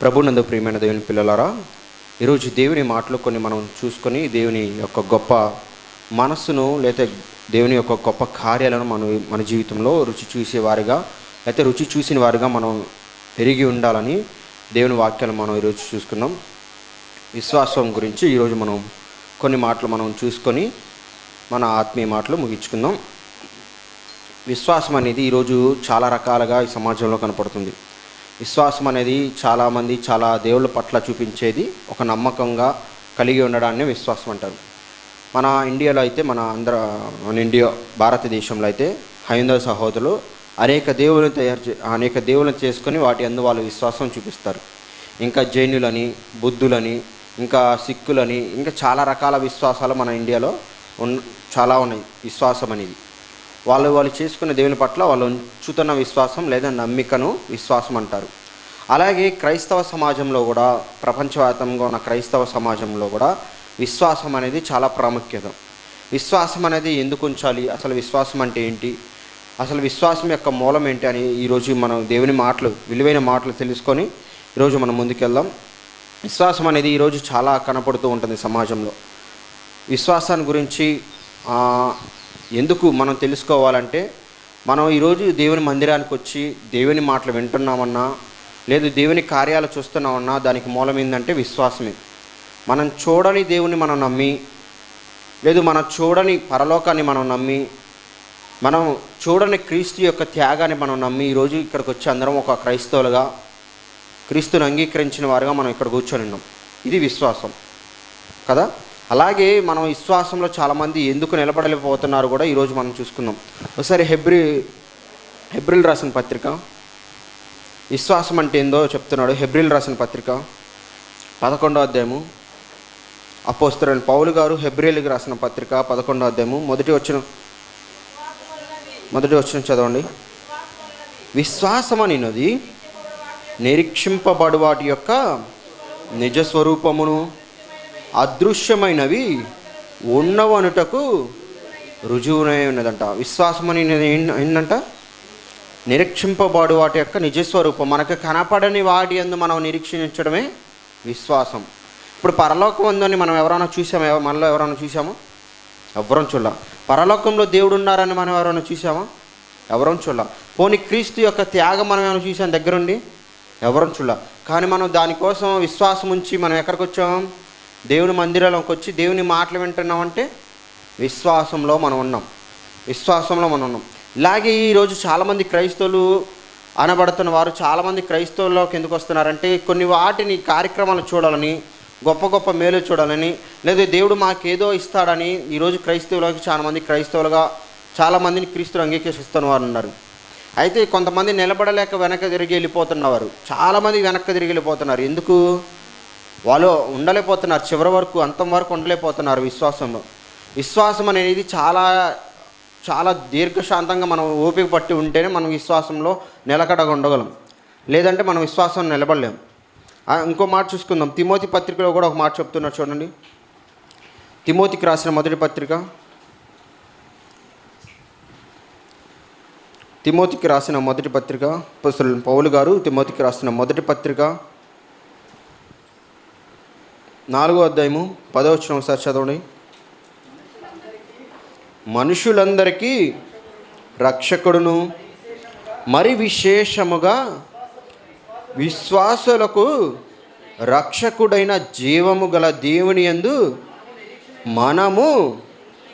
ప్రభునందు ప్రియమైన దేవుని పిల్లలారా ఈరోజు దేవుని మాటలు కొన్ని మనం చూసుకొని దేవుని యొక్క గొప్ప మనస్సును లేకపోతే దేవుని యొక్క గొప్ప కార్యాలను మనం మన జీవితంలో రుచి చూసేవారిగా లేకపోతే రుచి చూసిన వారిగా మనం పెరిగి ఉండాలని దేవుని వాక్యాలు మనం ఈరోజు చూసుకున్నాం. విశ్వాసం గురించి ఈరోజు మనం కొన్ని మాటలు మనం చూసుకొని మన ఆత్మీయ మాటలు ముగించుకుందాం. విశ్వాసం అనేది ఈరోజు చాలా రకాలుగా ఈ సమాజంలో కనపడుతుంది. విశ్వాసం అనేది చాలామంది చాలా దేవుళ్ళ పట్ల చూపించేది ఒక నమ్మకంగా కలిగి ఉండడాన్ని విశ్వాసం అంటారు. మన ఇండియాలో అయితే మన ఆంధ్ర మన ఇండియా భారతదేశంలో అయితే హైందవ సహోదరులు అనేక దేవులను తయారు చే అనేక దేవులను చేసుకొని వాటి అందు వాళ్ళు విశ్వాసం చూపిస్తారు. ఇంకా జైనులని బుద్ధులని ఇంకా సిక్కులని ఇంకా చాలా రకాల విశ్వాసాలు మన ఇండియాలో ఉన్ చాలా ఉన్నాయి విశ్వాసం అనేది. వాళ్ళు వాళ్ళు చేసుకున్న దేవుని పట్ల వాళ్ళు ఉంచుతున్న విశ్వాసం లేదా నమ్మికను విశ్వాసం అంటారు. అలాగే క్రైస్తవ సమాజంలో కూడా ప్రపంచవ్యాప్తంగా ఉన్న క్రైస్తవ సమాజంలో కూడా విశ్వాసం అనేది చాలా ప్రాముఖ్యత. విశ్వాసం అనేది ఎందుకు ఉంచాలి? అసలు విశ్వాసం అంటే ఏంటి? అసలు విశ్వాసం యొక్క మూలం ఏంటి అని ఈరోజు మనం దేవుని మాటలు విలువైన మాటలు తెలుసుకొని ఈరోజు మనం ముందుకెళ్దాం. విశ్వాసం అనేది ఈరోజు చాలా కనపడుతూ ఉంటుంది సమాజంలో. విశ్వాసాన్ని గురించి ఎందుకు మనం తెలుసుకోవాలంటే మనం ఈరోజు దేవుని మందిరానికి వచ్చి దేవుని మాటలు వింటున్నామన్నా లేదు దేవుని కార్యాలు చూస్తున్నామన్నా దానికి మూలం ఏంటంటే విశ్వాసమే. మనం చూడని దేవుని మనం నమ్మి లేదు మనం చూడని పరలోకాన్ని మనం నమ్మి మనం చూడని క్రీస్తు యొక్క త్యాగాన్ని మనం నమ్మి ఈరోజు ఇక్కడికి వచ్చి అందరం ఒక క్రైస్తవులుగా క్రీస్తుని అంగీకరించిన వారుగా మనం ఇక్కడ కూర్చొని ఉన్నాం. ఇది విశ్వాసం. కదా? అలాగే మనం విశ్వాసంలో చాలామంది ఎందుకు నిలబడలేకపోతున్నారు కూడా ఈరోజు మనం చూసుకుందాం. ఒకసారి హెబ్రి హెబ్రిల్ రాసిన పత్రిక. విశ్వాసం అంటే ఏందో చెప్తున్నాడు హెబ్రిల్ రాసిన పత్రిక. పదకొండో అధ్యాయము. అపోస్తులైన పౌలు గారు హెబ్రిల్కి రాసిన పత్రిక పదకొండో అధ్యాయము. మొదటి వచ్చిన మొదటి వచ్చిన చదవండి. విశ్వాసం అనినది నిరీక్షింపబడు వాటి యొక్క నిజ స్వరూపమును అదృశ్యమైనవి ఉన్నవనుటకు రుజువునై ఉన్నదంట. విశ్వాసం అని ఏంటంట నిరీక్షింపబడు వాటి యొక్క నిజస్వరూపం. మనకు కనపడని వాటి ఎందు మనం నిరీక్షించడమే విశ్వాసం. ఇప్పుడు పరలోకం ఉందని మనం ఎవరైనా చూసామా మనలో ఎవరైనా చూసామా ఎవరం చూడాల. పరలోకంలో దేవుడు ఉన్నారని మనం ఎవరైనా చూసామా ఎవరం చూడాల. పోనీ క్రీస్తు యొక్క త్యాగం మనం ఏమైనా చూసాం దగ్గరుండి? ఎవరం చూడాల. కానీ మనం దానికోసం విశ్వాసం ఉంచి మనం ఎక్కడికి వచ్చాము దేవుని మందిరంలోకి వచ్చి దేవుని మాటలు వింటున్నామంటే విశ్వాసంలో మనం ఉన్నాం. విశ్వాసంలో మనం ఉన్నాం. ఇలాగే ఈరోజు చాలామంది క్రైస్తవులు అనబడుతున్న వారు చాలామంది క్రైస్తవుల్లోకి ఎందుకు వస్తున్నారంటే కొన్ని వాటిని కార్యక్రమాలు చూడాలని గొప్ప గొప్ప మేలు చూడాలని లేదా దేవుడు మాకేదో ఇస్తాడని ఈరోజు క్రైస్తవులకి చాలామంది క్రైస్తవులుగా చాలామందిని క్రీస్తులు అంగీకరిస్తున్న వారు ఉన్నారు. అయితే కొంతమంది నిలబడలేక వెనక్కి తిరిగి వెళ్ళిపోతున్నవారు చాలామంది వెనక్కి తిరిగి వెళ్ళిపోతున్నారు. ఎందుకు? వాళ్ళు ఉండలేకపోతున్నారు. చివరి వరకు అంతం వరకు ఉండలేకపోతున్నారు విశ్వాసంలో. విశ్వాసం అనేది చాలా చాలా దీర్ఘశాంతంగా మనం ఓపిక పట్టి ఉంటేనే మనం విశ్వాసంలో నిలకడగా ఉండగలం. లేదంటే మనం విశ్వాసం నిలబడలేం. ఇంకో మాట చూసుకుందాం. తిమోతి పత్రికలో కూడా ఒక మాట చెప్తున్నారు చూడండి. తిమోతికి రాసిన మొదటి పత్రిక. తిమోతికి రాసిన మొదటి పత్రిక. పౌలు గారు తిమోతికి రాసిన మొదటి పత్రిక. నాలుగో అధ్యాయము పదో వచ్చిన ఒకసారి చదవండి. మనుషులందరికీ రక్షకుడును మరి విశేషముగా విశ్వాసులకు రక్షకుడైన జీవము గల దేవుని యందు మనము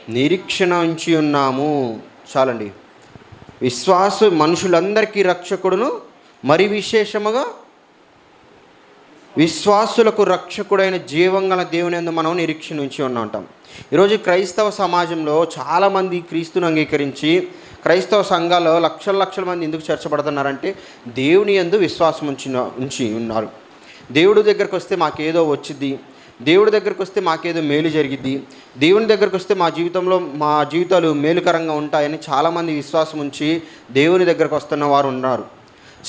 నిరీక్షణ ఉంచి ఉన్నాము. చాలండి. విశ్వాసు మనుషులందరికీ రక్షకుడును మరి విశేషముగా విశ్వాసులకు రక్షకుడైన జీవంగల దేవుని యందు మనం నిరీక్షణ నుంచి ఉంటాం ఈరోజు క్రైస్తవ సమాజంలో చాలామంది క్రీస్తును అంగీకరించి క్రైస్తవ సంఘాల్లో లక్షల లక్షల మంది ఎందుకు చేర్చబడుతున్నారంటే దేవుని యందు విశ్వాసం ఉంచిన ఉంచి ఉన్నారు. దేవుడి దగ్గరకు వస్తే మాకేదో వచ్చింది దేవుడి దగ్గరకు వస్తే మాకేదో మేలు జరిగిద్ది. దేవుని దగ్గరకు వస్తే మా జీవితంలో మా జీవితాలు మేలుకరంగా ఉంటాయని చాలామంది విశ్వాసం ఉంచి దేవుని దగ్గరకు వస్తున్న వారు ఉన్నారు.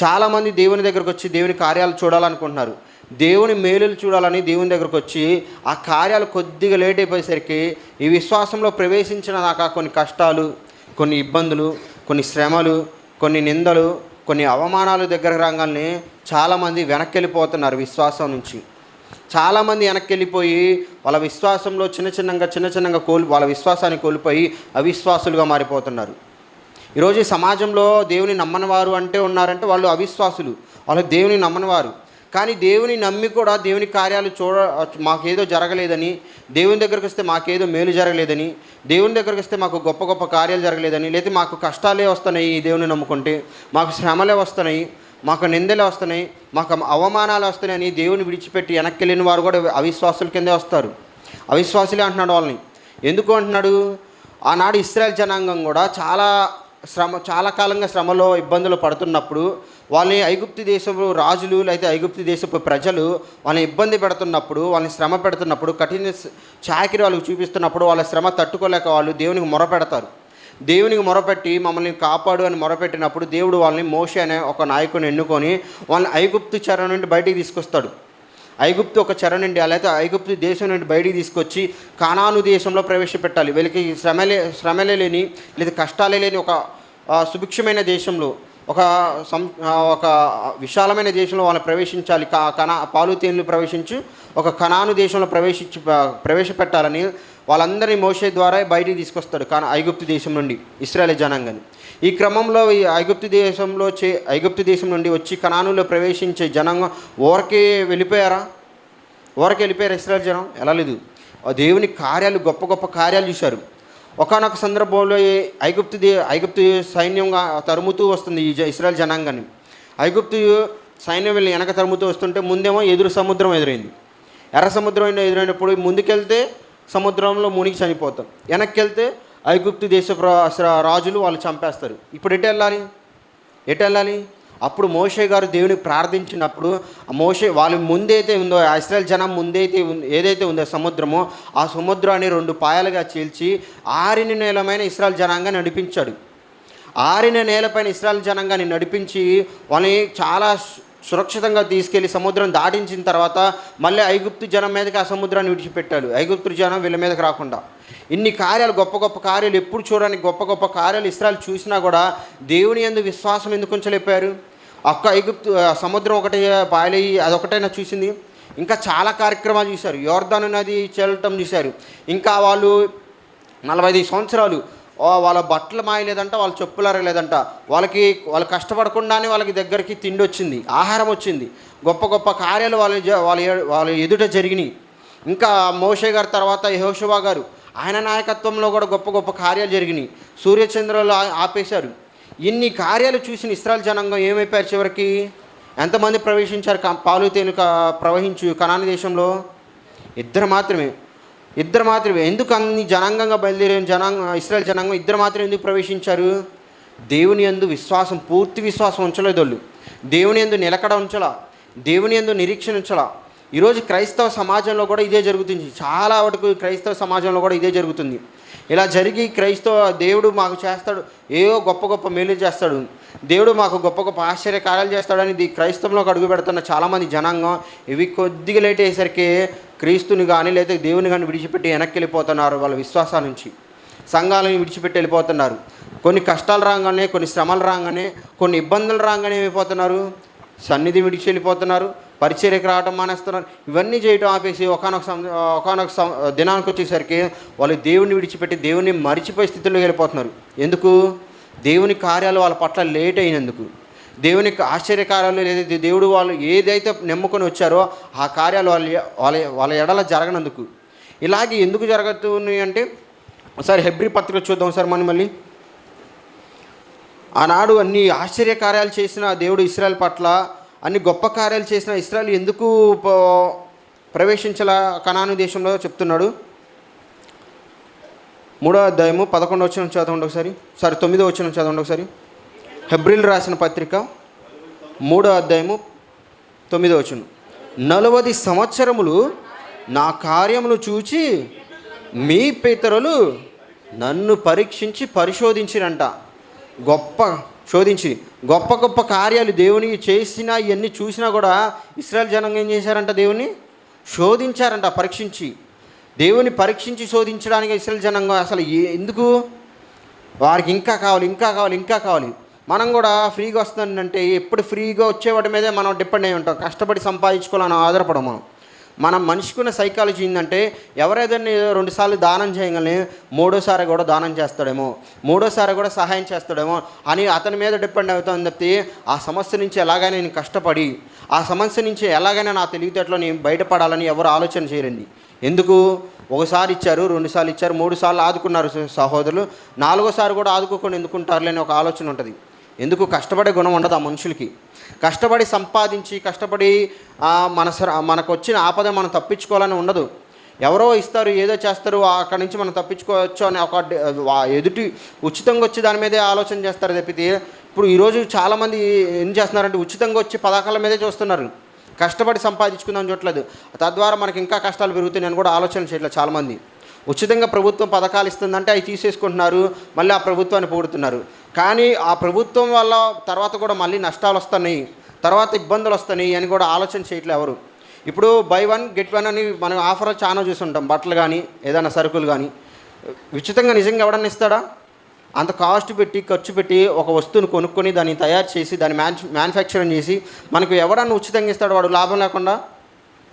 చాలామంది దేవుని దగ్గరకు వచ్చి దేవుని కార్యాలు చూడాలనుకుంటున్నారు. దేవుని మేలులు చూడాలని దేవుని దగ్గరకు వచ్చి ఆ కార్యాలు కొద్దిగా లేట్ అయిపోయేసరికి ఈ విశ్వాసంలో ప్రవేశించిన దాకా కొన్ని కష్టాలు కొన్ని ఇబ్బందులు కొన్ని శ్రమలు కొన్ని నిందలు కొన్ని అవమానాలు దగ్గర రాగానే చాలామంది వెనక్కి వెళ్ళిపోతున్నారు విశ్వాసం నుంచి. చాలామంది వెనక్కి వెళ్ళిపోయి వాళ్ళ విశ్వాసంలో చిన్న చిన్నగా చిన్న చిన్నగా కోల్ వాళ్ళ విశ్వాసాన్ని కోల్పోయి అవిశ్వాసులుగా మారిపోతున్నారు. ఈరోజు సమాజంలో దేవుని నమ్మని వారు అంటే ఉన్నారంటే వాళ్ళు అవిశ్వాసులు. వాళ్ళు దేవుని నమ్మని వారు కానీ దేవుని నమ్మి కూడా దేవుని కార్యాలు చూడ మాకేదో జరగలేదని దేవుని దగ్గరికి వస్తే మాకేదో మేలు జరగలేదని దేవుని దగ్గరికి వస్తే మాకు గొప్ప గొప్ప కార్యాలు జరగలేదని లేదా మాకు కష్టాలే వస్తున్నాయి ఈ దేవుని నమ్ముకుంటే మాకు శ్రమలే వస్తున్నాయి మాకు నిందలే వస్తున్నాయి మాకు అవమానాలు వస్తున్నాయి అని దేవుని విడిచిపెట్టి వెనక్కి వెళ్ళిన వారు కూడా అవిశ్వాసుల కిందే వస్తారు. అవిశ్వాసులే అంటున్నాడు వాళ్ళని. ఎందుకు అంటున్నాడు? ఆనాడు ఇస్రాయల్ జనాంగం కూడా చాలా శ్రమ చాలా కాలంగా శ్రమలో ఇబ్బందులు పడుతున్నప్పుడు వాళ్ళని ఐగుప్తి దేశపు రాజులు లేకపోతే ఐగుప్తి దేశపు ప్రజలు వాళ్ళని ఇబ్బంది పెడుతున్నప్పుడు వాళ్ళని శ్రమ పెడుతున్నప్పుడు కఠిన చాకిరి వాళ్ళకి చూపిస్తున్నప్పుడు వాళ్ళ శ్రమ తట్టుకోలేక వాళ్ళు దేవునికి మొరపెడతారు. దేవునికి మొరపెట్టి మమ్మల్ని కాపాడు అని మొరపెట్టినప్పుడు దేవుడు వాళ్ళని మోషే అనే ఒక నాయకుని ఎన్నుకొని వాళ్ళని ఐగుప్తు చెర నుండి బయటికి తీసుకొస్తాడు. ఐగుప్తు ఒక చెర నుండి అలాగే ఐగుప్తు దేశం నుండి బయటికి తీసుకొచ్చి కానాను దేశంలో ప్రవేశపెట్టాలి. వీళ్ళకి శ్రమలే శ్రమలే లేని లేదా కష్టాలే లేని ఒక సుభిక్షమైన దేశంలో ఒక సం ఒక విశాలమైన దేశంలో వాళ్ళు ప్రవేశించాలి. కా కనా పాలు ప్రవేశించి ఒక కణాను దేశంలో ప్రవేశించి ప్రవేశపెట్టాలని వాళ్ళందరినీ మోసే ద్వారా బయటికి తీసుకొస్తాడు. కాన ఐగుప్తు దేశం నుండి ఇస్రాయల్ జనాంగాన్ని. ఈ క్రమంలో ఈ ఐగుప్తు దేశంలో చే ఐగుప్తు దేశం నుండి వచ్చి కణానులో ప్రవేశించే జనాంగం ఓరకే వెళ్ళిపోయారా? ఓరకే వెళ్ళిపోయారు ఇస్రాయల్ జనం? ఎలా లేదు. ఆ దేవుని కార్యాలు గొప్ప గొప్ప కార్యాలు చూశారు. ఒకనొక సందర్భంలో ఐగుప్తు దే ఐగుప్తు సైన్యంగా తరుముతూ వస్తుంది ఈ ఇస్రాయల్ జనాంగాన్ని. ఐగుప్తు సైన్యం వెళ్ళి వెనక తరుముతూ వస్తుంటే ముందేమో ఎదురు సముద్రం ఎదురైంది. ఎర్ర సముద్రం ఎదురైనప్పుడు ముందుకెళ్తే సముద్రంలో మునిగి చనిపోతాం. వెనక్కి వెళ్తే ఐగుప్తు దేశ రాజులు వాళ్ళు చంపేస్తారు. ఇప్పుడు ఎటు వెళ్ళాలి? ఎటు వెళ్ళాలి? అప్పుడు మోషే గారు దేవుని ప్రార్థించినప్పుడు మోషే వాళ్ళ ముందైతే ఉందో ఆ ఇస్రాయల్ జనం ముందైతే ఉందో ఏదైతే ఉందో సముద్రమో ఆ సముద్రాన్ని రెండు పాయలుగా చీల్చి ఆరిన నేలమైన ఇస్రాయల్ జనాంగా నడిపించాడు. ఆరిన నేలపైన ఇస్రాయల్ జనాంగాన్ని నడిపించి వాళ్ళని చాలా సురక్షితంగా తీసుకెళ్ళి సముద్రం దాటించిన తర్వాత మళ్ళీ ఐగుప్తు జనం మీదకి ఆ సముద్రాన్ని విడిచిపెట్టాడు. ఐగుప్తు జనం వీళ్ళ మీదకి రాకుండా. ఇన్ని కార్యాలు గొప్ప గొప్ప కార్యాలు ఎప్పుడు చూడడానికి గొప్ప గొప్ప కార్యాలు ఇస్రాయల్ చూసినా కూడా దేవుని ఎందుకు విశ్వాసం ఎందుకు ఉంచలేపారు ఒక్క ఎగుప్తు సముద్రం ఒకటే పాయలయ్యి అదొకటైనా చూసింది. ఇంకా చాలా కార్యక్రమాలు చూశారు. యోర్ధాను నది చెల్లటం చూశారు. ఇంకా వాళ్ళు నలభై ఐదు సంవత్సరాలు వాళ్ళ బట్టలు మాయలేదంట వాళ్ళ చెప్పులు అరగలేదంట. వాళ్ళకి వాళ్ళు కష్టపడకుండానే వాళ్ళకి దగ్గరికి తిండి వచ్చింది ఆహారం వచ్చింది. గొప్ప గొప్ప కార్యాలు వాళ్ళ వాళ్ళ వాళ్ళ ఎదుట జరిగినాయి. ఇంకా మోషే గారి తర్వాత యహోషువా గారు ఆయన నాయకత్వంలో కూడా గొప్ప గొప్ప కార్యాలు జరిగినాయి. సూర్యచంద్రులు ఆపేశారు. ఇన్ని కార్యాలు చూసిన ఇస్రాయల్ జనాంగం ఏమైపోయారు చివరికి? ఎంతమంది ప్రవేశించారు పాలు తేను ప్రవహించు కనాని దేశంలో? ఇద్దరు మాత్రమే. ఇద్దరు మాత్రమే. ఎందుకు అన్ని జనాంగంగా బయలుదేరిన జనాంగ ఇస్రాయల్ జనాంగం ఇద్దరు మాత్రమే ఎందుకు ప్రవేశించారు? దేవుని యందు విశ్వాసం పూర్తి విశ్వాసం ఉంచలేదు వాళ్ళు. దేవుని యందు నిలకడ ఉంచలా. దేవుని యందు నిరీక్షణ ఉంచలా. ఈరోజు క్రైస్తవ సమాజంలో కూడా ఇదే జరుగుతుంది. చాలా వరకు క్రైస్తవ సమాజంలో కూడా ఇదే జరుగుతుంది. ఇలా జరిగి క్రైస్తవ దేవుడు మాకు చేస్తాడు ఏవో గొప్ప గొప్ప మేలు చేస్తాడు. దేవుడు మాకు గొప్ప గొప్ప ఆశ్చర్య కార్యాలు చేస్తాడని ఇది క్రైస్తవంలోకి అడుగు పెడుతున్న చాలామంది జనాంగం ఇవి కొద్దిగా లేట్ అయ్యేసరికి క్రీస్తుని కానీ లేదా దేవుని కానీ విడిచిపెట్టి వెనక్కి వెళ్ళిపోతున్నారు వాళ్ళ విశ్వాసాల నుంచి. సంఘాలను విడిచిపెట్టి వెళ్ళిపోతున్నారు. కొన్ని కష్టాలు రాగానే కొన్ని శ్రమలు రాగానే కొన్ని ఇబ్బందులు రాగానే ఏమైపోతున్నారు? సన్నిధి విడిచి వెళ్ళిపోతున్నారు పరిచర్యకు రావడం మానేస్తున్నారు. ఇవన్నీ చేయడం ఆపేసి ఒకనొక ఒకనొక దినానికి వచ్చేసరికి వాళ్ళు దేవుని విడిచిపెట్టి దేవుని మరిచిపోయే స్థితిలో వెళ్ళిపోతున్నారు. ఎందుకు? దేవుని కార్యాలు వాళ్ళ పట్ల లేట్ అయినందుకు. దేవుని ఆశ్చర్యకార్యాలు ఆశ్చర్య ఏదైతే దేవుడు వాళ్ళు ఏదైతే నమ్ముకొని వచ్చారో ఆ కార్యాలు వాళ్ళ వాళ్ళ వాళ్ళ ఎడల జరగనందుకు. ఇలాగే ఎందుకు జరుగుతున్నాయి అంటే ఒకసారి హెబ్రి పత్రిక చూద్దాం సార్ మనం మళ్ళీ. ఆనాడు అన్ని ఆశ్చర్య కార్యాలు చేసిన దేవుడు ఇస్రాయల్ పట్ల అన్ని గొప్ప కార్యాలు చేసిన ఇస్రాయల్ ఎందుకు ప్రవేశించాల కనాను దేశంలో చెప్తున్నాడు? మూడో అధ్యాయము పదకొండో వచ్చిన చదవండి ఒకసారి. సారీ తొమ్మిదో వచ్చిన చదవండి ఒకసారి. హెబ్రిల్ రాసిన పత్రిక మూడో అధ్యాయము తొమ్మిదో వచ్చిన నలవది సంవత్సరములు నా కార్యమును చూచి మీ పితరులు నన్ను పరీక్షించి పరిశోధించిరంట. గొప్ప శోధించి గొప్ప గొప్ప కార్యాలు దేవుని చేసినా ఇవన్నీ చూసినా కూడా ఇస్రాయల్ జనం ఏం చేశారంట దేవుని శోధించారంట పరీక్షించి. దేవుని పరీక్షించి శోధించడానికి ఇస్రాయల్ జనంగా అసలు ఎందుకు? వారికి ఇంకా కావాలి ఇంకా కావాలి ఇంకా కావాలి. మనం కూడా ఫ్రీగా వస్తుందంటే ఎప్పుడు ఫ్రీగా వచ్చేవాటి మీదే మనం డిపెండ్ అయి ఉంటాం. కష్టపడి సంపాదించుకోవాలని ఆధారపడం మనం. మనం మనిషికున్న సైకాలజీ ఏంటంటే ఎవరేదైనా రెండుసార్లు దానం చేయగలని మూడోసారి కూడా దానం చేస్తాడేమో మూడోసారి కూడా సహాయం చేస్తాడేమో అని అతని మీద డిపెండ్ అవుతుంది తప్పితే ఆ సమస్య నుంచి ఎలాగైనా నేను కష్టపడి ఆ సమస్య నుంచి ఎలాగైనా నా తెలివితేటలో నేను బయటపడాలని ఎవరు ఆలోచన చేయరండి. ఎందుకు? ఒకసారి ఇచ్చారు రెండుసార్లు ఇచ్చారు మూడు సార్లు ఆదుకున్నారు సహోదరులు నాలుగోసారి కూడా ఆదుకోకుండా ఎందుకుంటారులే అని ఒక ఆలోచన ఉంటుంది. ఎందుకు కష్టపడే గుణం ఉండదు ఆ మనుషులకి? కష్టపడి సంపాదించి కష్టపడి మన మనకు వచ్చిన ఆపద మనం తప్పించుకోవాలని ఉండదు. ఎవరో ఇస్తారు ఏదో చేస్తారు అక్కడి నుంచి మనం తప్పించుకోవచ్చు అని ఒక ఎదుటి ఉచితంగా వచ్చి దాని మీదే ఆలోచన చేస్తారు తప్పితే ఇప్పుడు ఈరోజు చాలామంది ఏం చేస్తున్నారంటే ఉచితంగా వచ్చి పథకాల మీదే చూస్తున్నారు. కష్టపడి సంపాదించుకుందాం చూడలేదు తద్వారా మనకి ఇంకా కష్టాలు పెరుగుతున్నాయని కూడా ఆలోచన చేయట్లేదు చాలామంది. ఉచితంగా ప్రభుత్వం పథకాలు ఇస్తుందంటే అవి తీసేసుకుంటున్నారు మళ్ళీ ఆ ప్రభుత్వాన్ని పొగుడుతున్నారు. కానీ ఆ ప్రభుత్వం వల్ల తర్వాత కూడా మళ్ళీ నష్టాలు వస్తున్నాయి తర్వాత ఇబ్బందులు వస్తున్నాయి అని కూడా ఆలోచన చేయట్లేదు ఎవరు. ఇప్పుడు బై వన్ గెట్ వన్ అని మనం ఆఫర్ చాలా చూసుంటాం బట్టలు కానీ ఏదైనా సరుకులు కానీ. ఉచితంగా నిజంగా ఎవడన్నా ఇస్తాడా? అంత కాస్ట్ పెట్టి ఖర్చు పెట్టి ఒక వస్తువును కొనుక్కొని దాన్ని తయారు చేసి దాన్ని మ్యాన్ మ్యానుఫ్యాక్చరింగ్ చేసి మనకు ఎవడన్నా ఉచితంగా ఇస్తాడు వాడు? లాభం లేకుండా?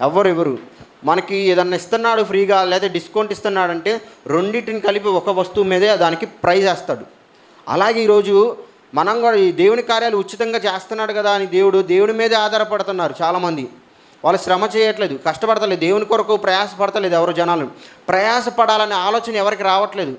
ఎవ్వరు ఎవరు? మనకి ఏదన్నా ఇస్తున్నాడు ఫ్రీగా లేదా డిస్కౌంట్ ఇస్తున్నాడంటే రెండింటిని కలిపి ఒక వస్తువు మీదే దానికి ప్రైజ్ వేస్తాడు. అలాగే ఈరోజు మనం కూడా ఈ దేవుని కార్యాలు ఉచితంగా చేస్తున్నాడు కదా అని దేవుడు దేవుడి మీదే ఆధారపడుతున్నారు చాలామంది. వాళ్ళు శ్రమ చేయట్లేదు కష్టపడతలేదు దేవుని కొరకు ప్రయాసపడతలేదు ఎవరు జనాలు. ప్రయాసపడాలనే ఆలోచన ఎవరికి రావట్లేదు.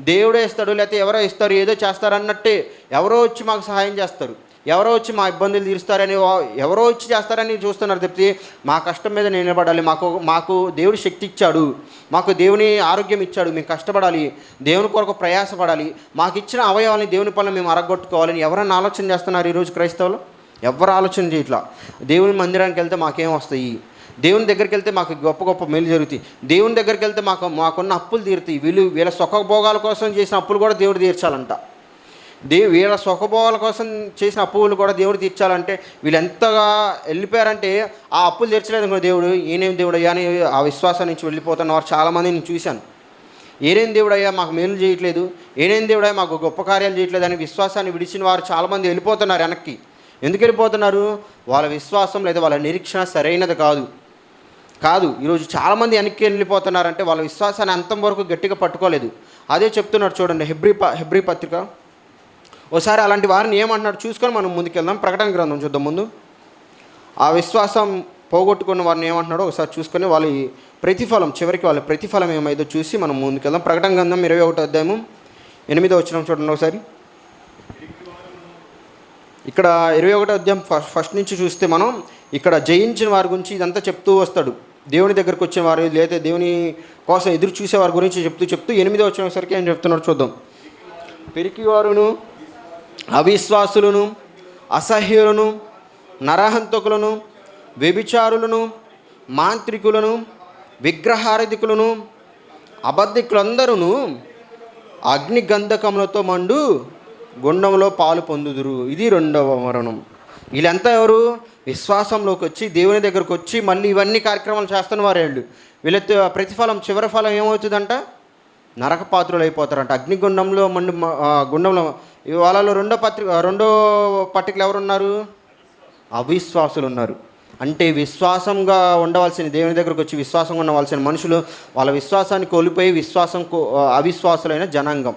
దేవుడే ఇస్తాడు లేకపోతే ఎవరో ఇస్తారు ఏదో చేస్తారు అన్నట్టే ఎవరో వచ్చి మాకు సహాయం చేస్తారు. ఎవరో వచ్చి మా ఇబ్బందులు తీరుస్తారని ఎవరో వచ్చి చేస్తారని చూస్తున్నారు తప్పితే మా కష్టం మీద నేను నిలబడాలి. మాకు మాకు దేవుడు శక్తి ఇచ్చాడు. మాకు దేవుని ఆరోగ్యం ఇచ్చాడు. మేము కష్టపడాలి. దేవుని కొరకు ప్రయాసపడాలి. మాకు ఇచ్చిన అవయవాలని దేవుని పనులు మేము అరగొట్టుకోవాలని ఎవరన్నా ఆలోచన చేస్తున్నారు ఈరోజు క్రైస్తవులు? ఎవరు ఆలోచన చేయట్లా? దేవుని మందిరానికి వెళ్తే మాకేం వస్తాయి? దేవుని దగ్గరికి వెళ్తే మాకు గొప్ప గొప్ప మేలు జరుగుతాయి. దేవుని దగ్గరికి వెళ్తే మాకు మాకున్న అప్పులు తీరుతాయి. వీళ్ళు వీళ్ళ సుఖభోగాల కోసం చేసిన అప్పులు కూడా దేవుడు తీర్చాలంట. దే వీళ్ళ సుఖభోగాల కోసం చేసిన అప్పులు కూడా దేవుడు తీర్చాలంటే వీళ్ళు ఎంతగా వెళ్ళిపోయారంటే ఆ అప్పులు తీర్చలేదు దేవుడు ఏనేం దేవుడు అయ్యా అని ఆ విశ్వాసం నుంచి వెళ్ళిపోతున్న వారు చాలామంది నేను చూశాను. ఏనేం దేవుడయ్యా? మాకు మేలు చేయట్లేదు. ఏనేం దేవుడయ్యా? మాకు గొప్ప కార్యాలు చేయట్లేదు అని విశ్వాసాన్ని విడిచిన వారు చాలామంది వెళ్ళిపోతున్నారు వెనక్కి. ఎందుకు వెళ్ళిపోతున్నారు? వాళ్ళ విశ్వాసం లేదా వాళ్ళ నిరీక్షణ సరైనది కాదు. కాదు ఈరోజు చాలామంది వెనక్కి వెళ్ళిపోతున్నారంటే వాళ్ళ విశ్వాసాన్ని అంతం వరకు గట్టిగా పట్టుకోలేదు. అదే చెప్తున్నాడు చూడండి హెబ్రి ప హెబ్రి పత్రిక ఒకసారి అలాంటి వారిని ఏమంటున్నాడు? చూసుకొని మనం ముందుకెళ్దాం. ప్రకటన గ్రంథం చూద్దాం ముందు. ఆ విశ్వాసం పోగొట్టుకున్న వారిని ఏమంటున్నాడో ఒకసారి చూసుకొని వాళ్ళ ప్రతిఫలం చివరికి వాళ్ళ ప్రతిఫలం ఏమైందో చూసి మనం ముందుకెళ్దాం. ప్రకటన గ్రంథం ఇరవై ఒకటో అధ్యాయము ఎనిమిదో వచ్చిన చూడండి ఒకసారి. ఇక్కడ ఇరవై ఒకటో అధ్యాయం ఫస్ట్ ఫస్ట్ నుంచి చూస్తే మనం ఇక్కడ జయించిన వారి గురించి ఇదంతా చెప్తూ వస్తాడు. దేవుని దగ్గరకు వచ్చిన వారు లేదా దేవుని కోసం ఎదురు చూసే వారి గురించి చెప్తూ చెప్తూ ఎనిమిదో వచ్చేసరికి ఏం చెప్తున్నాడు చూద్దాం. పిరికివారును అవిశ్వాసులను అసహ్యులను నరహంతకులను వ్యభిచారులను మాంత్రికులను విగ్రహారధికులను అబద్ధికులందరూ అగ్ని గంధకములతో మండు గుండంలో పాలు పొందుదురు. ఇది రెండవ మరణం. వీళ్ళంతా ఎవరు? విశ్వాసంలోకి వచ్చి దేవుని దగ్గరకు వచ్చి మళ్ళీ ఇవన్నీ కార్యక్రమాలు చేస్తున్న వారేళ్ళు వీళ్ళు వీళ్ళ ప్రతిఫలం చివరి ఫలం ఏమవుతుందంట? నరకపాత్రులు అయిపోతారంట అగ్నిగుండంలో మండు గుండంలో వాళ్ళలో రెండో పత్రిక రెండో పట్టికలు ఎవరు ఉన్నారు అవిశ్వాసులు ఉన్నారు అంటే విశ్వాసంగా ఉండవలసిన దేవుని దగ్గరకు వచ్చి విశ్వాసంగా ఉండవలసిన మనుషులు వాళ్ళ విశ్వాసాన్ని కోల్పోయి విశ్వాసం కో- అవిశ్వాసులైన జనాంగం.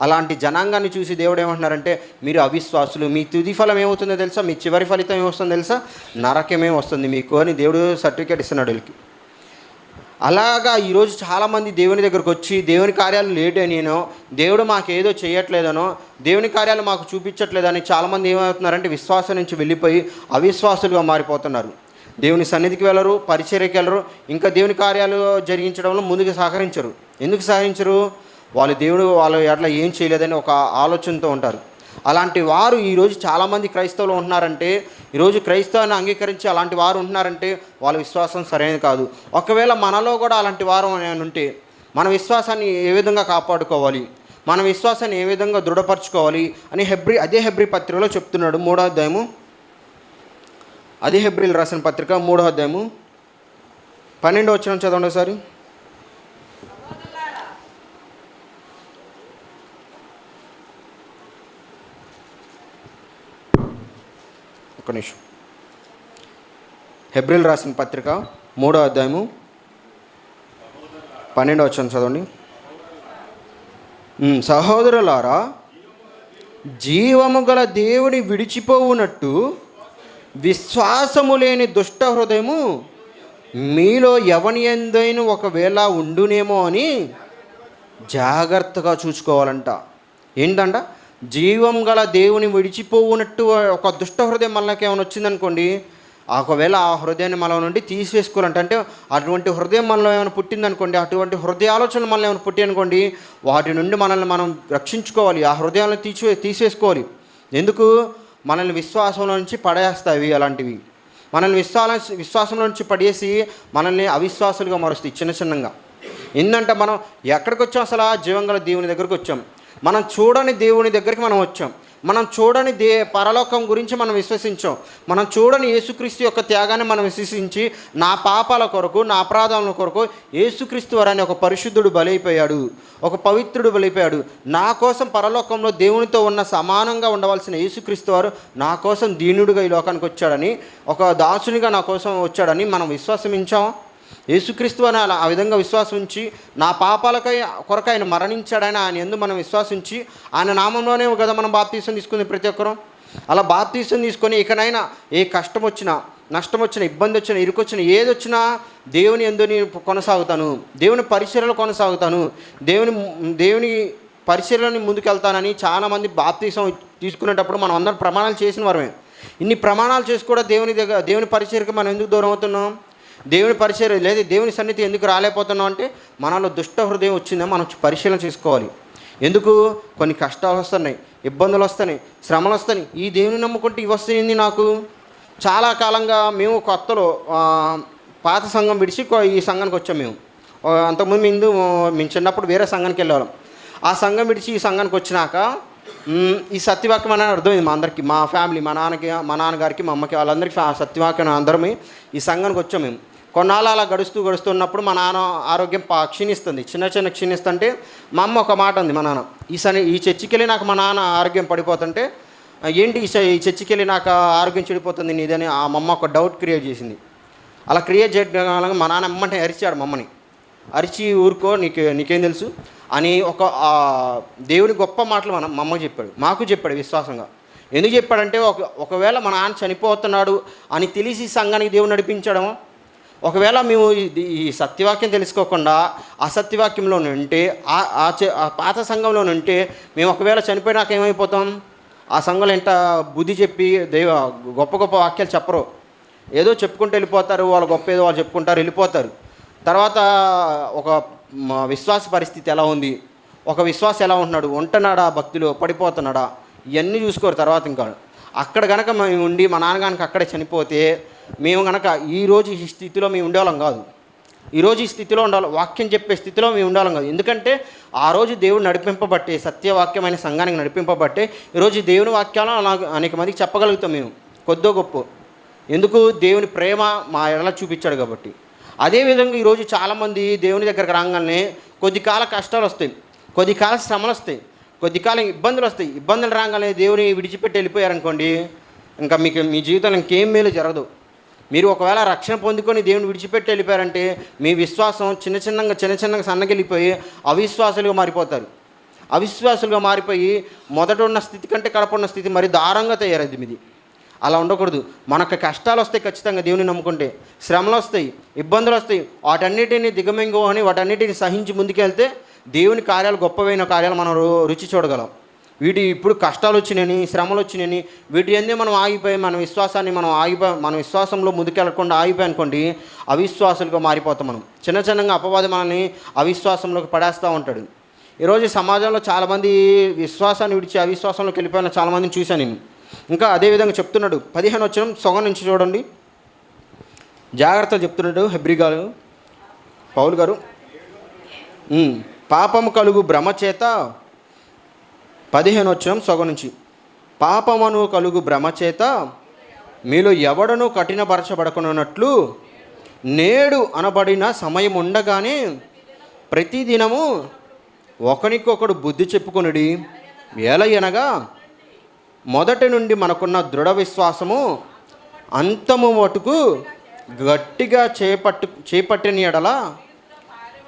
అలాంటి జనాంగాన్ని చూసి దేవుడు ఏమంటున్నారంటే మీరు అవిశ్వాసులు మీ తుది ఫలం ఏమవుతుందో తెలుసా? మీ చివరి ఫలితం ఏమొస్తుందో తెలుసా? నరకమే వస్తుంది మీకు అని దేవుడు సర్టిఫికేట్ ఇస్తున్నాడు వీళ్ళకి. అలాగా ఈరోజు చాలామంది దేవుని దగ్గరకు వచ్చి దేవుని కార్యాలు లేట్ నేను దేవుడు మాకు ఏదో చేయట్లేదనో దేవుని కార్యాలు మాకు చూపించట్లేదని చాలామంది ఏమవుతున్నారంటే విశ్వాసం నుంచి వెళ్ళిపోయి అవిశ్వాసులుగా మారిపోతున్నారు. దేవుని సన్నిధికి వెళ్ళరు పరిచర్యకి వెళ్ళరు ఇంకా దేవుని కార్యాలు జరిగించడంలో ముందుకు సహకరించరు. ఎందుకు సహకరించరు? వాళ్ళు దేవుడు వాళ్ళు ఎట్లా ఏం చేయలేదని ఒక ఆలోచనతో ఉంటారు. అలాంటి వారు ఈరోజు చాలామంది క్రైస్తవులు ఉంటున్నారంటే ఈరోజు క్రైస్తవాన్ని అంగీకరించి అలాంటి వారు ఉంటున్నారంటే వాళ్ళ విశ్వాసం సరైనది కాదు. ఒకవేళ మనలో కూడా అలాంటి వారు ఉంటే మన విశ్వాసాన్ని ఏ విధంగా కాపాడుకోవాలి? మన విశ్వాసాన్ని ఏ విధంగా దృఢపరచుకోవాలి? అని హెబ్రి అదే హెబ్రి పత్రికలో చెప్తున్నాడు. మూడో అధ్యాయము. అదే హెబ్రిల్ రాసిన పత్రిక మూడో అధ్యాయము. పన్నెండు వచ్చిన చదవండి ఒకసారి. ఒక నిమిషం. హెబ్రిల్ రాసిన పత్రిక మూడో అధ్యాయము పన్నెండో వచ్చాను చదవండి. సహోదరులారా జీవము గల దేవుని విడిచిపోవునట్టు విశ్వాసము లేని దుష్ట హృదయము మీలో ఎవని ఎందైన ఒకవేళ ఉండునేమో అని జాగ్రత్తగా చూసుకోవాలంట. ఏంటంట? జీవం గల దేవుని విడిచిపోవునట్టు ఒక దుష్ట హృదయం మనకి ఏమైనా వచ్చిందనుకోండి ఒకవేళ ఆ హృదయాన్ని మన నుండి తీసివేసుకోవాలంటే అంటే అటువంటి హృదయం మనలో ఏమైనా పుట్టిందనుకోండి అటువంటి హృదయ ఆలోచనలు మనలో ఏమైనా పుట్టనుకోండి వాటి నుండి మనల్ని మనం రక్షించుకోవాలి ఆ హృదయాలను తీసి తీసేసుకోవాలి. ఎందుకు? మనల్ని విశ్వాసంలో నుంచి పడేస్తాయి అలాంటివి. మనల్ని విశ్వాస విశ్వాసంలో నుంచి పడేసి మనల్ని అవిశ్వాసులుగా మారుస్తాయి చిన్న చిన్నగా. ఏంటంటే మనం ఎక్కడికి వచ్చాం అసలు ఆ జీవంగల దేవుని దగ్గరికి వచ్చాం. మనం చూడని దేవుని దగ్గరికి మనం వచ్చాం. మనం చూడని దే పరలోకం గురించి మనం విశ్వసించాం. మనం చూడని యేసుక్రీస్తు యొక్క త్యాగాన్ని మనం విశ్వసించి నా పాపాల కొరకు నా అపరాధముల కొరకు యేసుక్రీస్తు వారని ఒక పరిశుద్ధుడు బలైపోయాడు. ఒక పవిత్రుడు బలైపోయాడు. నా కోసం పరలోకంలో దేవునితో ఉన్న సమానంగా ఉండవలసిన యేసుక్రీస్తు వారు నా కోసం దీనుడుగా ఈ లోకానికి వచ్చాడని ఒక దాసునిగా నా కోసం వచ్చాడని మనం విశ్వాసమించాం యేసుక్రీస్తు అని అలా ఆ విధంగా విశ్వాసించి నా పాపాలకై కొరకు ఆయన మరణించాడని ఆయన ఎందు మనం విశ్వాసించి ఆయన నామంలోనే కదా మనం బాప్తీసం తీసుకుంది ప్రతి ఒక్కరూ. అలా బాప్తీసం తీసుకొని ఇకనైనా ఏ కష్టం వచ్చినా నష్టం వచ్చినా ఇబ్బంది వచ్చినా ఇరుకొచ్చినా ఏది వచ్చినా దేవుని ఎందు నేను కొనసాగుతాను. దేవుని పరిచర్యలో కొనసాగుతాను. దేవుని దేవుని పరిచర్యలని ముందుకెళ్తానని చాలామంది బాప్తీసం తీసుకునేటప్పుడు మనం అందరం ప్రమాణాలు చేసిన వారమే. ఇన్ని ప్రమాణాలు చేసి కూడా దేవుని దగ్గర దేవుని పరిచర్యకి మనం ఎందుకు దూరం అవుతున్నాం? దేవుని పరిచయం లేదు. దేవుని సన్నిధి ఎందుకు రాలేకపోతున్నాం అంటే మనలో దుష్ట హృదయం వచ్చిందో మనం పరిశీలన చేసుకోవాలి. ఎందుకు? కొన్ని కష్టాలు వస్తున్నాయి ఇబ్బందులు వస్తున్నాయి శ్రమలు వస్తున్నాయి. ఈ దేవుని నమ్ముకుంటే ఇవి వస్తుంది నాకు? చాలా కాలంగా మేము కొత్తలో పాత సంఘం విడిచి ఈ సంఘానికి వచ్చాం మేము. అంతకుముందు ముందు మేము చిన్నప్పుడు వేరే సంఘానికి వెళ్ళేవాళ్ళం. ఆ సంఘం విడిచి ఈ సంఘానికి వచ్చినాక ఈ సత్యవాక్యం అనేది అర్థమైంది మా అందరికీ మా ఫ్యామిలీ మా నాన్నకి మా నాన్నగారికి మా అమ్మకి వాళ్ళందరికీ ఆ సత్యవాక్యం అందరమే ఈ సంఘానికి వచ్చాం మేము. కొన్నాళ్ళు అలా గడుస్తూ గడుస్తున్నప్పుడు మా నాన్న ఆరోగ్యం పా క్షీణిస్తుంది. చిన్న చిన్న క్షీణిస్తుంటే మా అమ్మ ఒక మాట ఉంది మా నాన్న. ఈ సని ఈ చర్చికి వెళ్ళి నాకు మా నాన్న ఆరోగ్యం పడిపోతుంటే ఏంటి ఈ ఈ చర్చికి వెళ్ళి నాకు ఆరోగ్యం చెడిపోతుంది నీదని ఆ మా అమ్మ ఒక డౌట్ క్రియేట్ చేసింది. అలా క్రియేట్ చేయడం వల్ల మా నాన్న అమ్మంటే అరిచాడు మమ్మని అరిచి ఊరుకో నీకు నీకేం తెలుసు? అని ఒక దేవుని గొప్ప మాటలు మన మా అమ్మకి చెప్పాడు. మాకు చెప్పాడు విశ్వాసంగా. ఎందుకు చెప్పాడంటే ఒక ఒకవేళ మా నాన్న చనిపోతున్నాడు అని తెలిసి ఈ సంఘానికి దేవుడు నడిపించడం ఒకవేళ మేము ఈ సత్యవాక్యం తెలుసుకోకుండా అసత్యవాక్యంలో ఉంటే ఆ- ఆ పాత సంఘంలో ఉంటే మేము ఒకవేళ చనిపోయినాక ఏమైపోతాం? ఆ సంఘంలో ఎంత బుద్ధి చెప్పి దైవ గొప్ప గొప్ప వాక్యాలు చెప్పరు. ఏదో చెప్పుకుంటూ వెళ్ళిపోతారు వాళ్ళ గొప్ప ఏదో వాళ్ళు చెప్పుకుంటారు వెళ్ళిపోతారు. తర్వాత ఒక విశ్వాస పరిస్థితి ఎలా ఉంది? ఒక విశ్వాసం ఎలా ఉంటున్నాడు? ఉంటున్నాడా భక్తులు పడిపోతున్నాడా? ఇవన్నీ చూసుకోరు తర్వాత ఇంకా. అక్కడ కనుక మేము ఉండి మా నాన్న కనుక అక్కడే చనిపోతే మేము కనుక ఈరోజు ఈ స్థితిలో మేము ఉండేవాళ్ళం కాదు. ఈరోజు ఈ స్థితిలో ఉండాలి వాక్యం చెప్పే స్థితిలో మేము ఉండాలి కాదు. ఎందుకంటే ఆ రోజు దేవుడు నడిపింపబట్టే సత్యవాక్యమైన సంఘానికి నడిపింపబట్టే ఈరోజు దేవుని వాక్యాలను నాకు అనేక మందికి చెప్పగలుగుతాం మేము. కొద్దో గొప్ప. ఎందుకు? దేవుని ప్రేమ మా ఎడల చూపించాడు కాబట్టి. అదేవిధంగా ఈరోజు చాలామంది దేవుని దగ్గరకు రాగానే కొద్ది కాల కష్టాలు వస్తాయి. కొద్ది కాల శ్రమలు వస్తాయి. కొద్ది కాలం ఇబ్బందులు వస్తాయి. ఇబ్బందులు రాగానే దేవుని విడిచిపెట్టి వెళ్ళిపోయారనుకోండి ఇంకా మీకు మీ జీవితంలో ఇంకేం మేలు జరగదు. మీరు ఒకవేళ రక్షణ పొందుకొని దేవుని విడిచిపెట్టి వెళ్ళిపోయారంటే మీ విశ్వాసం చిన్న చిన్నగా చిన్న చిన్నగా సన్నగిలిపోయి అవిశ్వాసులుగా మారిపోతారు. అవిశ్వాసులుగా మారిపోయి మొదట ఉన్న స్థితి కంటే కడప ఉన్న స్థితి మరి దారంగా తయారైంది మీది. అలా ఉండకూడదు. మనకు కష్టాలు వస్తాయి ఖచ్చితంగా దేవుని నమ్ముకుంటే. శ్రమలు వస్తాయి ఇబ్బందులు వస్తాయి వాటన్నిటిని దిగమింగో అని వాటన్నిటిని సహించి ముందుకెళ్తే దేవుని కార్యాలు గొప్పవైన కార్యాలు మనం రుచి చూడగలం. వీటి ఇప్పుడు కష్టాలు వచ్చినాయని శ్రమలు వచ్చినాయని వీటి అందే మనం ఆగిపోయి మన విశ్వాసాన్ని మనం ఆగిపోయి మన విశ్వాసంలో ముందుకెళ్ళకుండా ఆగిపోయి అనుకోండి అవిశ్వాసులుగా మారిపోతాం మనం. చిన్న చిన్నగా అపవాది మనల్ని అవిశ్వాసంలోకి పడేస్తూ ఉంటాడు. ఈరోజు సమాజంలో చాలామంది విశ్వాసాన్ని విడిచి అవిశ్వాసంలోకి వెళ్ళిపోయిన చాలామందిని చూశాను నేను. ఇంకా అదేవిధంగా చెప్తున్నాడు. పదిహేను వచ్చిన సొగం నుంచి చూడండి. జాగ్రత్తలు చెప్తున్నాడు హెబ్రి గారు పౌల్ గారు. పాపము కలుగు భ్రమ చేత పదిహేను వచ్చిన సొగం నుంచి. పాపమును కలుగు భ్రమచేత మీలో ఎవడనూ కఠినపరచబడకున్నట్లు నేడు అనబడిన సమయం ఉండగానే ప్రతిదినము ఒకరికొకడు బుద్ధి చెప్పుకొనుడి. ఎలయనగా మొదటి నుండి మనకున్న దృఢ విశ్వాసము అంతము మటుకు గట్టిగా చేపట్టు చేపట్టిన ఎడల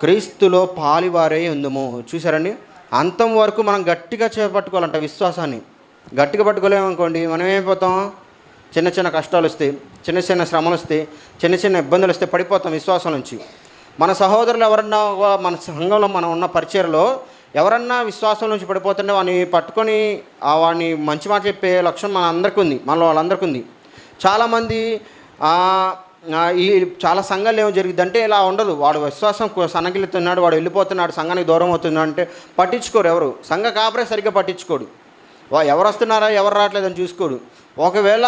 క్రీస్తులో పాలివారే ఉందము. చూసారండి అంతం వరకు మనం గట్టిగా చేపట్టుకోవాలంట విశ్వాసాన్ని. గట్టిగా పట్టుకోలేమనుకోండి మనం ఏమైపోతాం చిన్న చిన్న కష్టాలు వస్తాయి చిన్న చిన్న శ్రమలు వస్తాయి చిన్న చిన్న ఇబ్బందులు వస్తే పడిపోతాం విశ్వాసం నుంచి. మన సహోదరులు ఎవరన్నా మన సంఘంలో మనం ఉన్న పరిచయలో ఎవరన్నా విశ్వాసం నుంచి పడిపోతుంటే వాడిని పట్టుకొని ఆ వాడిని మంచి మాట చెప్పే లక్ష్యం మన అందరికీ ఉంది మనలో వాళ్ళందరికీ ఉంది చాలామంది ఈ చాలా సంఘాలు ఏమో జరిగింది అంటే ఇలా ఉండదు. వాడు విశ్వాసం సన్నగిలుతున్నాడు వాడు వెళ్ళిపోతున్నాడు సంఘానికి దూరం అవుతున్నాడు అంటే పట్టించుకోరు ఎవరు. సంఘ కాపరే సరిగ్గా పట్టించుకోడు. వా ఎవరు వస్తున్నారా ఎవరు రావట్లేదని చూసుకోడు. ఒకవేళ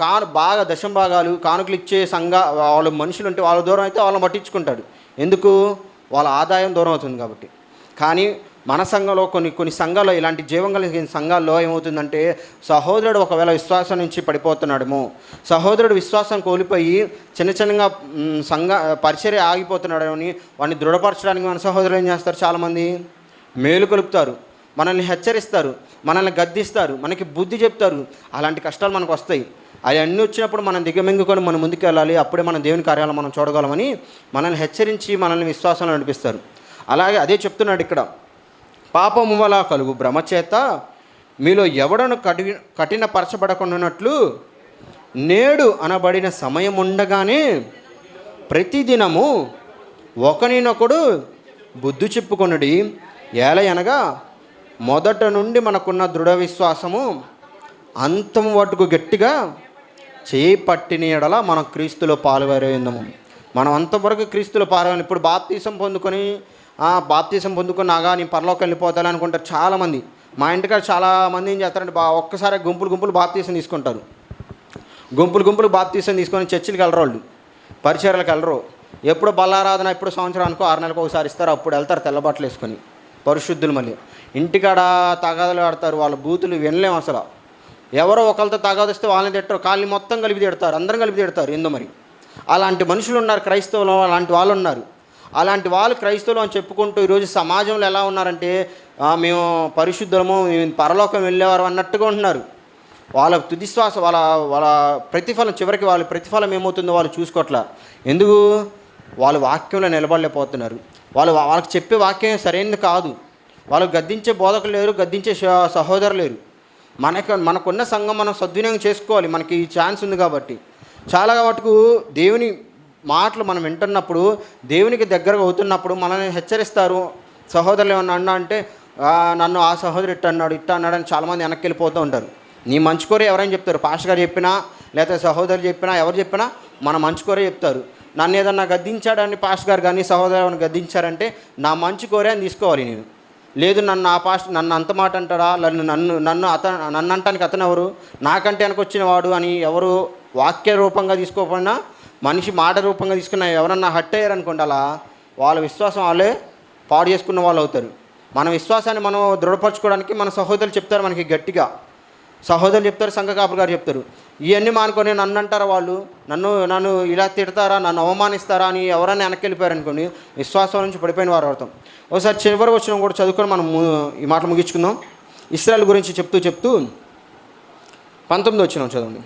కాను బాగా దశం భాగాలు కానుకలు ఇచ్చే సంఘ వాళ్ళు మనుషులు ఉంటే వాళ్ళ దూరం అయితే వాళ్ళని పట్టించుకుంటాడు. ఎందుకు? వాళ్ళ ఆదాయం దూరం అవుతుంది కాబట్టి. కానీ మన సంఘంలో కొన్ని కొన్ని సంఘాల్లో ఇలాంటి జీవం కలిగిన సంఘాల్లో ఏమవుతుందంటే సహోదరుడు ఒకవేళ విశ్వాసం నుంచి పడిపోతున్నాడేమో సహోదరుడు విశ్వాసం కోల్పోయి చిన్న చిన్నగా సంఘ పరిచర్య ఆగిపోతున్నాడని వాడిని దృఢపరచడానికి మన సహోదరులు ఏం చేస్తారు చాలామంది? మేలు కలుపుతారు మనల్ని హెచ్చరిస్తారు మనల్ని గద్దిస్తారు మనకి బుద్ధి చెప్తారు. అలాంటి కష్టాలు మనకు వస్తాయి. అవన్నీ వచ్చినప్పుడు మనం దిగమింగుకొని మనం ముందుకు వెళ్ళాలి అప్పుడే మన దేవుని కార్యాలు మనం చూడగలమని మనల్ని హెచ్చరించి మనల్ని విశ్వాసంలో నడిపిస్తారు. అలాగే అదే చెప్తున్నాడు ఇక్కడ. పాపము వల్ల కలుగు భ్రమచేత మీలో ఎవడను కఠి కఠినపరచబడకుండానట్లు నేడు అనబడిన సమయం ఉండగానే ప్రతిదినము ఒకనినొకడు బుద్ధి చెప్పుకొనుడి. ఏలయనగా మొదట నుండి మనకున్న దృఢ విశ్వాసము అంతం వాటికు గట్టిగా చేయి పట్టిన ఎడల మనం క్రీస్తులో పాల్గొరేందము మనం అంతవరకు క్రీస్తులో పాల్గొని ఇప్పుడు బాప్తీసం పొందుకొని బాప్తీసం పొందుకున్నాగా నేను పరలోకి వెళ్ళిపోతాను అనుకుంటారు చాలామంది. మా ఇంటికాడ చాలా మంది ఏం చేస్తారంటే బా ఒక్కసారి గుంపులు గుంపులు బాప్తీసం తీసుకుంటారు. గుంపులు గుంపులు బాప్తీసం తీసుకొని చర్చిలకు వెళ్ళరు వాళ్ళు. పరిచయాలకు వెళ్ళరు. ఎప్పుడు బల్లారాధన ఎప్పుడు సంవత్సరానికి ఆరు నెలలకు ఒకసారి ఇస్తారు అప్పుడు వెళ్తారు తెల్లబట్టలు వేసుకొని. పరిశుద్ధులు మళ్ళీ. ఇంటికాడ తగాదులు ఆడతారు వాళ్ళ బూతులు వినలేం అసలు. ఎవరో ఒకరితో తగాదిస్తే వాళ్ళని తిట్టరు కాళ్ళని మొత్తం కలిపి తిడతారు అందరం కలిపి తిడతారు ఏందో మరి. అలాంటి మనుషులు ఉన్నారు క్రైస్తవులు అలాంటి వాళ్ళు ఉన్నారు. అలాంటి వాళ్ళు క్రైస్తవులు అని చెప్పుకుంటూ ఈరోజు సమాజంలో ఎలా ఉన్నారంటే మేము పరిశుద్ధము మేము పరలోకం వెళ్ళేవారు అన్నట్టుగా ఉంటున్నారు. వాళ్ళ తుదిశ్వాస వాళ్ళ వాళ్ళ ప్రతిఫలం చివరికి వాళ్ళ ప్రతిఫలం ఏమవుతుందో వాళ్ళు చూసుకోవట్లా ఎందుకు? వాళ్ళు వాక్యంలో నిలబడలేకపోతున్నారు. వాళ్ళు వాళ్ళకి చెప్పే వాక్యం సరైనది కాదు. వాళ్ళు గద్దించే బోధకులు లేరు గద్దించే సహోదరు లేరు. మనకు మనకున్న సంఘం మనం సద్వినియోగం చేసుకోవాలి. మనకి ఈ ఛాన్స్ ఉంది కాబట్టి. చాలా మటుకు దేవుని మాటలు మనం వింటున్నప్పుడు దేవునికి దగ్గరగా అవుతున్నప్పుడు మనల్ని హెచ్చరిస్తారు. సహోదరులు ఏమన్నా అన్నా అంటే నన్ను ఆ సహోదరు ఇట్ట అన్నాడు ఇట్ట అన్నాడు అని చాలామంది వెనక్కి వెళ్ళిపోతూ ఉంటారు. నీ మంచి కోరే ఎవరైనా చెప్తారు? పాష గారు చెప్పినా లేకపోతే సహోదరులు చెప్పినా ఎవరు చెప్పినా మన మంచి కోరే చెప్తారు. నన్ను ఏదన్నా గద్దించాడని పాష గారు కానీ సహోదరు గద్దించారంటే నా మంచి కోరే అని తీసుకోవాలి నేను. లేదు నన్ను ఆ పాస్ట్ నన్ను అంత మాట అంటాడా? నన్ను నన్ను నన్ను అత నన్ను అంటానికి అతను ఎవరు? నాకంటే వెనకొచ్చిన వాడు అని ఎవరు వాక్య రూపంగా తీసుకోకపోయినా మనిషి మాట రూపంగా తీసుకున్న ఎవరన్నా హట్ అయ్యారనుకోండి అలా వాళ్ళ విశ్వాసం వాళ్ళే పాడు చేసుకున్న వాళ్ళు అవుతారు. మన విశ్వాసాన్ని మనం దృఢపరచుకోవడానికి మన సహోదరులు చెప్తారు మనకి గట్టిగా. సహోదరులు చెప్తారు సంఘ కాపులు గారు చెప్తారు. ఇవన్నీ మానుకొని నన్ను అంటారా వాళ్ళు? నన్ను నన్ను ఇలా తిడతారా? నన్ను అవమానిస్తారా అని ఎవరైనా వెనక్కి వెళ్ళిపోయారు విశ్వాసం నుంచి పడిపోయిన వారు అవుతాం. ఒకసారి చివరి వచ్చిన కూడా చదువుకొని మనం ఈ మాటలు ముగించుకుందాం. ఇస్రాయల్ గురించి చెప్తూ చెప్తూ పంతొమ్మిది వచ్చినాం చదవండి.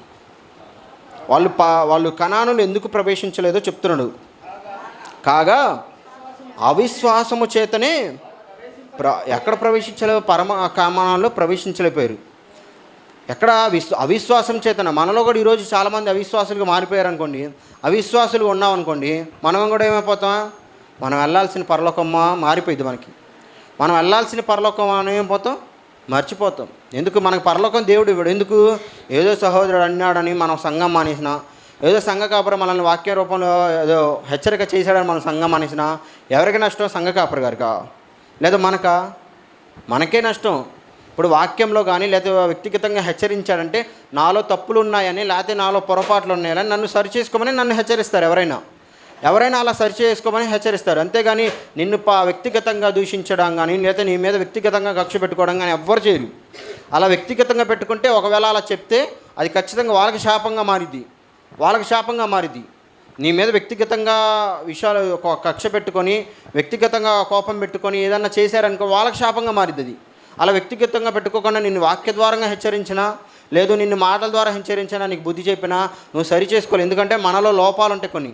వాళ్ళు పా వాళ్ళు కణానులు ఎందుకు ప్రవేశించలేదో చెప్తున్నాడు. కాగా అవిశ్వాసము చేతనే ప్ర ఎక్కడ ప్రవేశించలే పరమ కామానంలో ప్రవేశించలేకపోయారు. ఎక్కడ విశ్వ అవిశ్వాసం చేతన మనలో కూడా ఈరోజు చాలామంది అవిశ్వాసులుగా మారిపోయారు అనుకోండి అవిశ్వాసులు ఉన్నాం అనుకోండి మనం కూడా ఏమైపోతాం మనం వెళ్ళాల్సిన పరలోకమా మారిపోయింది మనకి. మనం వెళ్ళాల్సిన పరలోకం మనం ఏమైపోతాం మర్చిపోతాం. ఎందుకు మనకు పరలోకం దేవుడు ఇవ్వడు? ఎందుకు? ఏదో సహోదరుడు అన్నాడని మనం సంఘం మానేసిన ఏదో సంఘ కాపురం మనల్ని వాక్య రూపంలో ఏదో హెచ్చరిక చేశాడని మనం సంఘం మానేసిన ఎవరికి నష్టం? సంఘ కాపురు గారికా? లేదా మనకా? మనకే నష్టం. ఇప్పుడు వాక్యంలో కానీ లేదా వ్యక్తిగతంగా హెచ్చరించాడంటే నాలో తప్పులు ఉన్నాయని లేకపోతే నాలో పొరపాట్లు ఉన్నాయని నన్ను సరి చేసుకోమని నన్ను హెచ్చరిస్తారు ఎవరైనా. ఎవరైనా అలా సరి చేసుకోమని హెచ్చరిస్తారు. అంతేగాని నిన్ను పా వ్యక్తిగతంగా దూషించడం కానీ లేదా నీ మీద వ్యక్తిగతంగా కక్ష పెట్టుకోవడం కానీ ఎవ్వరు చేయరు. అలా వ్యక్తిగతంగా పెట్టుకుంటే ఒకవేళ అలా చెప్తే అది ఖచ్చితంగా వాళ్ళకి శాపంగా మారిద్ది. వాళ్ళకి శాపంగా మారిద్ది. నీ మీద వ్యక్తిగతంగా విషయాలు ఒక కక్ష పెట్టుకొని వ్యక్తిగతంగా కోపం పెట్టుకొని ఏదన్నా చేశారనుకో వాళ్ళకి శాపంగా మారిద్ది అది అలా వ్యక్తిగతంగా పెట్టుకోకుండా నిన్ను వాక్య ద్వారంగా హెచ్చరించినా లేదు నిన్ను మాటల ద్వారా హెచ్చరించినా నీకు బుద్ధి చెప్పినా నువ్వు సరి చేసుకోవాలి ఎందుకంటే మనలో లోపాలు ఉంటాయి కొన్ని.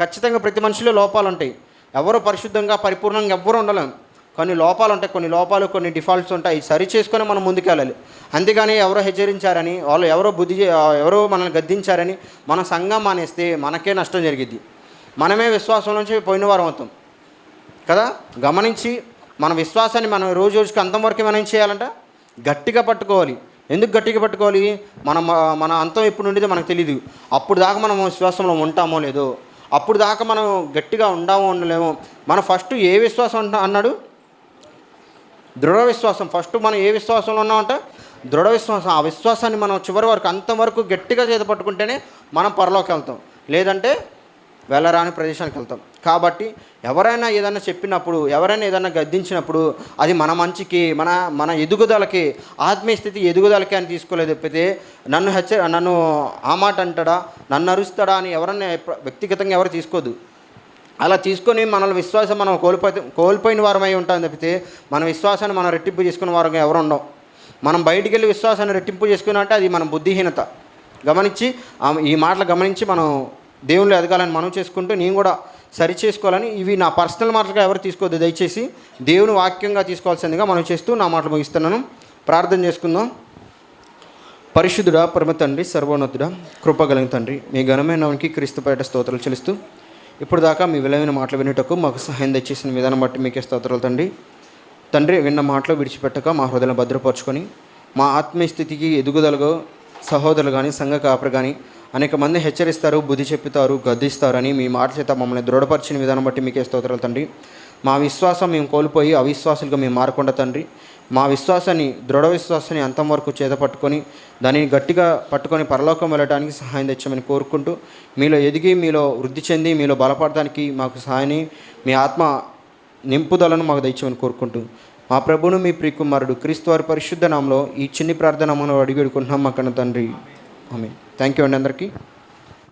ఖచ్చితంగా ప్రతి మనిషిలో లోపాలు ఉంటాయి ఎవరు పరిశుద్ధంగా పరిపూర్ణంగా ఎవ్వరు ఉండలేం. కొన్ని లోపాలు ఉంటాయి కొన్ని లోపాలు కొన్ని డిఫాల్ట్స్ ఉంటాయి. సరి చేసుకొని మనం ముందుకెళ్ళాలి. అంతేగాని ఎవరో హెచ్చరించారని వాళ్ళు ఎవరో బుద్ధి ఎవరో మనల్ని గద్దించారని మన సంఘం మానేస్తే మనకే నష్టం జరిగిద్ది. మనమే విశ్వాసం నుంచి పోయిన వారం అవుతాం. కదా? గమనించి మన విశ్వాసాన్ని మనం రోజు రోజుకి అంతవరకు మనం ఏం చేయాలంట? గట్టిగా పట్టుకోవాలి. ఎందుకు గట్టిగా పట్టుకోవాలి? మనం మన అంతం ఎప్పుడు ఉండేదో మనకు తెలియదు అప్పుడు దాకా మనం విశ్వాసంలో ఉంటామో లేదో. అప్పుడు దాకా మనం గట్టిగా ఉండామో ఉండలేమో. మన ఫస్ట్ ఏ విశ్వాసం అన్నాడు? దృఢ విశ్వాసం ఫస్ట్ మనం ఏ విశ్వాసంలో ఉన్నామంటే దృఢ విశ్వాసం ఆ విశ్వాసాన్ని మనం చివరి వరకు అంతవరకు గట్టిగా చేత పట్టుకుంటేనే మనం పరలోకి వెళ్తాం. లేదంటే వెళ్ళరాని ప్రదేశానికి వెళ్తాం. కాబట్టి ఎవరైనా ఏదైనా చెప్పినప్పుడు ఎవరైనా ఏదైనా గద్దించినప్పుడు అది మన మంచికి మన మన ఎదుగుదలకి ఆత్మీయ స్థితి ఎదుగుదలకి అని తీసుకోలేదు తప్పితే నన్ను హెచ్చ నన్ను ఆ మాట అంటాడా నన్ను అరుస్తాడా అని ఎవరైనా వ్యక్తిగతంగా ఎవరు తీసుకోదు. అలా తీసుకొని మన విశ్వాసం మనం కోల్పోతే కోల్పోయిన వారమై ఉంటాం తప్పితే మన విశ్వాసాన్ని మనం రెట్టింపు చేసుకున్న వారు ఎవరు ఉండవు. మనం బయటికి వెళ్ళి విశ్వాసాన్ని రెట్టింపు చేసుకున్నట్టే అది మన బుద్ధిహీనత. గమనించి ఈ మాటలు గమనించి మనం దేవుళ్ళు ఎదగాలని మనం చేసుకుంటూ నేను కూడా సరి చేసుకోవాలని ఇవి నా పర్సనల్ మాటలుగా ఎవరు తీసుకోవద్దు. దయచేసి దేవుని వాక్యంగా తీసుకోవాల్సిందిగా మనం చేస్తూ నా మాటలు ముగిస్తున్నాను. ప్రార్థన చేసుకుందాం. పరిశుద్ధుడా పరమ తండ్రి సర్వోన్నతుడా కృపగలిగిన తండ్రి మీ ఘనమైన క్రీస్తు క్రీస్తుపేట స్తోత్రాలు చెల్లిస్తూ ఇప్పుడు దాకా మీ విలువైన మాటలు వినేటకు మాకు సహాయం తెచ్చేసిన విధానం బట్టి మీకే స్తోత్రాలు తండ్రి. తండ్రి విన్న మాటలు విడిచిపెట్టక మా హృదయం భద్రపరుచుకొని మా ఆత్మీయ స్థితికి ఎదుగుదలకు సహోదరులు కానీ సంఘ కాపరు కానీ అనేక మంది హెచ్చరిస్తారు బుద్ధి చెప్తారు గద్దిస్తారని మీ మాట చేత మమ్మల్ని దృఢపరిచిన విధానం బట్టి మీకే స్తోత్రాలు తండ్రి. మా విశ్వాసం మేము కోల్పోయి అవిశ్వాసులుగా మేము మారకుండా తండ్రి. మా విశ్వాసాన్ని దృఢ విశ్వాసాన్ని అంతం వరకు చేత పట్టుకొని దానిని గట్టిగా పట్టుకొని పరలోకం వెళ్ళడానికి సహాయం తెచ్చామని కోరుకుంటూ మీలో ఎదిగి మీలో వృద్ధి చెంది మీలో బలపడడానికి మాకు సహాయాన్ని మీ ఆత్మ నింపుదలను మాకు దయచేయమని కోరుకుంటూ మా ప్రభును మీ ప్రియకుమారుడు క్రీస్తు వారి పరిశుద్ధ నామంలో ఈ చిన్ని ప్రార్థన మనం అడిగి వేడుకుంటున్నాం మా కన్న తండ్రి. ఆమె థ్యాంక్ యూ అండి అందరికీ.